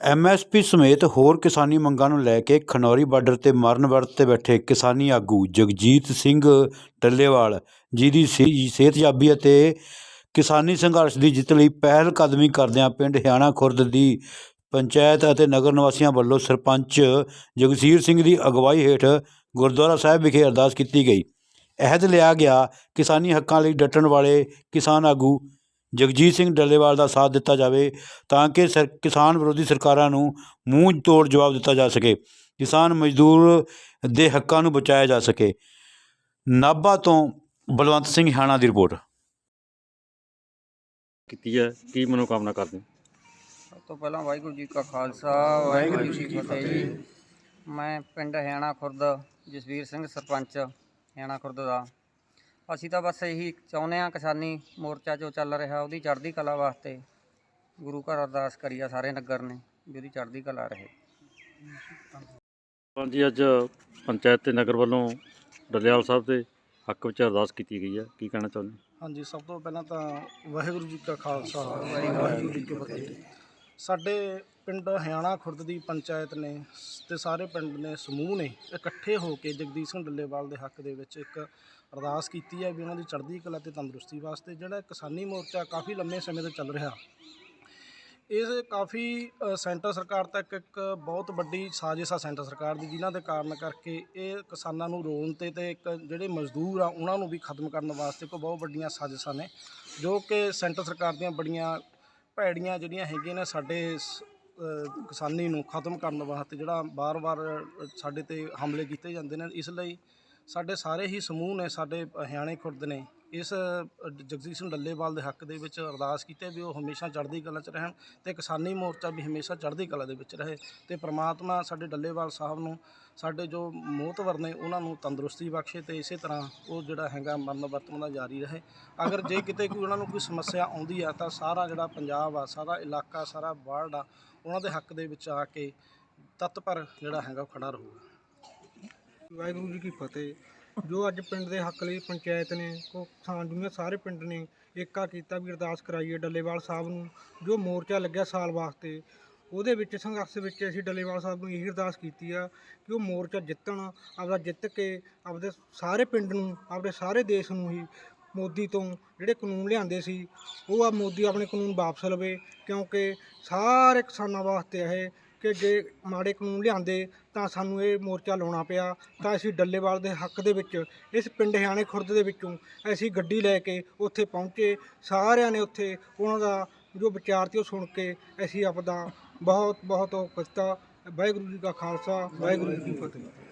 MSP ਸਮੇਤ ਹੋਰ ਕਿਸਾਨੀ ਮੰਗਾਂ ਨੂੰ ਲੈ ਕੇ ਖਨੌਰੀ ਬਾਰਡਰ ਤੇ ਮਰਨ ਵਰਤ ਤੇ ਬੈਠੇ ਕਿਸਾਨੀ ਆਗੂ ਜਗਜੀਤ ਸਿੰਘ ਟੱਲੇਵਾਲ ਜੀ ਦੀ ਸਿ- ਸਿਹਤਯਾਬੀ ਅਤੇ ਕਿਸਾਨੀ ਸੰਘਰਸ਼ ਦੀ ਜਿੱਤ ਲਈ ਪਹਿਲ ਕਦਮੀ ਕਰਦਿਆਂ ਪਿੰਡ ਹਿਆਣਾ ਖੁਰਦ ਦੀ ਪੰਚਾਇਤ ਅਤੇ ਨਗਰ ਨਿਵਾਸੀਆਂ ਵੱਲੋਂ ਸਰਪੰਚ ਜਗਸੀਰ ਸਿੰਘ ਦੀ ਅਗਵਾਈ ਹੇਠ ਗੁਰਦੁਆਰਾ ਸਾਹਿਬ ਵਿਖੇ ਅਰਦਾਸ ਕੀਤੀ ਗਈ। ਅਹਿਦ ਲਿਆ ਗਿਆ ਕਿਸਾਨੀ ਹੱਕਾਂ ਲਈ ਡਟਣ ਵਾਲੇ ਕਿਸਾਨ ਆਗੂ ਜਗਜੀਤ ਸਿੰਘ ਡੱਲੇਵਾਲ ਦਾ ਸਾਥ ਦਿੱਤਾ ਜਾਵੇ ਤਾਂ ਕਿ ਸਰ ਕਿਸਾਨ ਵਿਰੋਧੀ ਸਰਕਾਰਾਂ ਨੂੰ ਮੂੰਹ ਤੋੜ ਜਵਾਬ ਦਿੱਤਾ ਜਾ ਸਕੇ ਕਿਸਾਨ ਮਜ਼ਦੂਰ ਦੇ ਹੱਕਾਂ ਨੂੰ ਬਚਾਇਆ ਜਾ ਸਕੇ। ਨਾਭਾ ਤੋਂ ਬਲਵੰਤ ਸਿੰਘ ਹਾਣਾ ਦੀ ਰਿਪੋਰਟ। ਕੀਤੀ ਹੈ ਕੀ ਮਨੋਕਾਮਨਾ ਕਰਦੇ ਹੋ? ਸਭ ਤੋਂ ਪਹਿਲਾਂ ਵਾਹਿਗੁਰੂ ਜੀ ਕਾ ਖਾਲਸਾ ਵਾਹਿਗੁਰੂ ਜੀ ਕੀ ਫਤਿਹ ਜੀ। ਮੈਂ ਪਿੰਡ ਹੈਣਾ ਖੁਰਦ ਜਸਵੀਰ ਸਿੰਘ ਸਰਪੰਚ ਹੈਣਾ ਖੁਰਦ ਦਾ। ਅਸੀਂ ਤਾਂ ਬਸ ਇਹੀ ਚਾਹੁੰਦੇ ਹਾਂ ਕਿਸਾਨੀ ਮੋਰਚਾ ਜੋ ਚੱਲ ਰਿਹਾ ਉਹਦੀ ਚੜ੍ਹਦੀ ਕਲਾ ਵਾਸਤੇ ਗੁਰੂ ਘਰ ਅਰਦਾਸ ਕਰੀ ਆ ਸਾਰੇ ਨਗਰ ਨੇ ਵੀ ਉਹਦੀ ਚੜ੍ਹਦੀ ਕਲਾ ਰਹੇ। ਹਾਂਜੀ ਅੱਜ ਪੰਚਾਇਤ ਤੇ ਨਗਰ ਵੱਲੋਂ ਡੱਲੇਵਾਲ ਸਾਹਿਬ ਦੇ ਹੱਕ ਵਿੱਚ ਅਰਦਾਸ ਕੀਤੀ ਗਈ ਹੈ ਕੀ ਕਹਿਣਾ ਚਾਹੁੰਦੇ? ਹਾਂਜੀ ਸਭ ਤੋਂ ਪਹਿਲਾਂ ਤਾਂ ਵਾਹਿਗੁਰੂ ਜੀ ਕਾ ਖਾਲਸਾ ਵਾਹਿਗੁਰੂ ਜੀ ਕੀ ਫਤਿਹ। ਸਾਡੇ ਪਿੰਡ ਹਰਿਆਣਾ ਖੁਰਦ ਦੀ ਪੰਚਾਇਤ ਨੇ ਤੇ ਸਾਰੇ ਪਿੰਡ ਨੇ ਸਮੂਹ ਨੇ ਇਕੱਠੇ ਹੋ ਕੇ ਜਗਦੀਸ਼ ਸਿੰਘ ਡੱਲੇਵਾਲ ਦੇ ਹੱਕ ਦੇ ਵਿੱਚ ਇੱਕ ਅਰਦਾਸ ਕੀਤੀ ਹੈ ਵੀ ਉਹਨਾਂ ਦੀ ਚੜ੍ਹਦੀ ਕਲਾ ਤੇ ਤੰਦਰੁਸਤੀ ਵਾਸਤੇ ਜਿਹੜਾ ਕਿਸਾਨੀ ਮੋਰਚਾ ਕਾਫੀ ਲੰਮੇ ਸਮੇਂ ਤੋਂ ਚੱਲ ਰਿਹਾ। ਇਸ ਕਾਫੀ ਸੈਂਟਰ ਸਰਕਾਰ ਤੱਕ ਇੱਕ ਬਹੁਤ ਵੱਡੀ ਸਾਜ਼ਿਸ਼ ਆ ਸੈਂਟਰ ਸਰਕਾਰ ਦੀ, ਜਿਨ੍ਹਾਂ ਦੇ ਕਾਰਨ ਕਰਕੇ ਇਹ ਕਿਸਾਨਾਂ ਨੂੰ ਰੋਣ ਤੇ ਤੇ ਇੱਕ ਜਿਹੜੇ ਮਜ਼ਦੂਰ ਆ, ਉਹਨਾਂ ਨੂੰ ਵੀ ਖਤਮ ਕਰਨ ਵਾਸਤੇ ਕੋਈ ਬਹੁਤ ਵੱਡੀਆਂ ਸਾਜ਼ਿਸ਼ਾਂ ਨੇ, ਜੋ ਕਿ ਸੈਂਟਰ ਸਰਕਾਰ ਦੀਆਂ ਬੜੀਆਂ ਭੈੜੀਆਂ ਜਿਹੜੀਆਂ ਹੈਗੀਆਂ ਨੇ ਸਾਡੇ ਸ- ਅ, ਕਿਸਾਨੀ ਨੂੰ ਖਤਮ ਕਰਨ ਵਾਸਤੇ ਜਿਹੜਾ ਬਾਰ-ਬਾਰ ਸਾਡੇ ਤੇ ਹਮਲੇ ਕੀਤੇ ਜਾਂਦੇ ਨੇ ਇਸ ਲਈ ਸਾਡੇ ਸਾਰੇ ਹੀ ਸਮੂਹ ਨੇ, ਸਾਡੇ ਹਿਆਣੇ ਖੁਰਦ ਨੇ ਇਸ ਜਗਜੀਤ ਸਿੰਘ ਡੱਲੇਵਾਲ ਦੇ ਹੱਕ ਦੇ ਵਿੱਚ ਅਰਦਾਸ ਕੀਤੀ ਵੀ ਉਹ ਹਮੇਸ਼ਾ ਚੜ੍ਹਦੀ ਕਲਾ 'ਚ ਰਹਿਣ ਤੇ ਕਿਸਾਨੀ ਮੋਰਚਾ ਵੀ ਹਮੇਸ਼ਾ ਚੜ੍ਹਦੀ ਕਲਾ ਦੇ ਵਿੱਚ ਰਹੇ ਤੇ ਪ੍ਰਮਾਤਮਾ ਸਾਡੇ ਡੱਲੇਵਾਲ ਸਾਹਿਬ ਨੂੰ, ਸਾਡੇ ਜੋ ਮੋਹਤਵਰ ਨੇ ਉਹਨਾਂ ਨੂੰ ਤੰਦਰੁਸਤੀ ਬਖਸ਼ੇ ਤੇ ਇਸੇ ਤਰ੍ਹਾਂ ਉਹ ਜਿਹੜਾ ਹੈਗਾ ਮਰਨ ਵਰਤਨ ਦਾ ਜਾਰੀ ਰਹੇ। ਅਗਰ ਜੇ ਕਿਤੇ ਕੋਈ ਉਹਨਾਂ ਨੂੰ ਕੋਈ ਸਮੱਸਿਆ ਆਉਂਦੀ ਆ ਤਾਂ ਸਾਰਾ ਜਿਹੜਾ ਪੰਜਾਬ ਆ, ਸਾਰਾ ਇਲਾਕਾ, ਸਾਰਾ ਵਰਲਡ ਆ, ਉਹਨਾਂ ਦੇ ਹੱਕ ਦੇ ਵਿੱਚ ਆ ਕੇ ਤਤਪਰ ਜਿਹੜਾ ਹੈਗਾ ਉਹ ਖੜਾ ਰਹੂਗਾ। ਵਾਹਿਗੁਰੂ ਜੀ ਕੀ ਫਤਿਹ। ਜੋ ਅੱਜ ਪਿੰਡ ਦੇ ਹੱਕ ਲਈ ਪੰਚਾਇਤ ਨੇ, ਕੋ ਕਿਸਾਨ ਦੁਨੀਆ ਸਾਰੇ ਪਿੰਡ ਨੇ ਏਕਾ ਕੀਤਾ ਵੀ ਅਰਦਾਸ ਕਰਾਈਏ ਡੱਲੇਵਾਲ ਸਾਹਿਬ ਨੂੰ, ਜੋ ਮੋਰਚਾ ਲੱਗਿਆ ਸਾਲ ਵਾਸਤੇ, ਉਹਦੇ ਵਿੱਚ, ਸੰਘਰਸ਼ ਵਿੱਚ ਅਸੀਂ ਡੱਲੇਵਾਲ ਸਾਹਿਬ ਨੂੰ ਇਹੀ ਅਰਦਾਸ ਕੀਤੀ ਆ ਕਿ ਉਹ ਮੋਰਚਾ ਜਿੱਤਣ, ਆਪਦਾ ਜਿੱਤ ਕੇ ਆਪਦੇ ਸਾਰੇ ਪਿੰਡ ਨੂੰ ਆਪਣੇ ਸਾਰੇ ਦੇਸ਼ ਨੂੰ ਹੀ ਮੋਦੀ ਤੋਂ ਜਿਹੜੇ ਕਾਨੂੰਨ ਲਿਆਂਦੇ ਸੀ, ਉਹ ਆ ਮੋਦੀ ਆਪਣੇ ਕਾਨੂੰਨ ਵਾਪਸ ਲਵੇ, ਕਿਉਂਕਿ ਸਾਰੇ ਕਿਸਾਨਾਂ ਵਾਸਤੇ ਇਹ ਕਿ ਜੇ ਮਾੜੇ ਕਾਨੂੰਨ ਲਿਆਂਦੇ, ਤਾਂ ਸਾਨੂੰ ਇਹ ਮੋਰਚਾ ਲਾਉਣਾ ਪਿਆ। ਤਾਂ ਅਸੀਂ ਡੱਲੇਵਾਲ ਦੇ ਹੱਕ ਦੇ ਵਿੱਚ, ਇਸ ਪਿੰਡ ਹਿਆਣੇ ਖੁਰਦ ਦੇ ਵਿੱਚੋਂ ਅਸੀਂ ਗੱਡੀ ਲੈ ਕੇ ਉੱਥੇ ਪਹੁੰਚੇ। ਸਾਰਿਆਂ ਨੇ ਉੱਥੇ ਉਹਨਾਂ ਦਾ ਜੋ ਵਿਚਾਰ ਸੀ ਉਹ ਸੁਣ ਕੇ ਅਸੀਂ ਆਪਦਾ ਬਹੁਤ ਬਹੁਤ ਉਹ ਕੀਤਾ। ਵਾਹਿਗੁਰੂ ਜੀ ਕਾ ਖਾਲਸਾ, ਵਾਹਿਗੁਰੂ ਜੀ ਕੀ ਫਤਿਹ।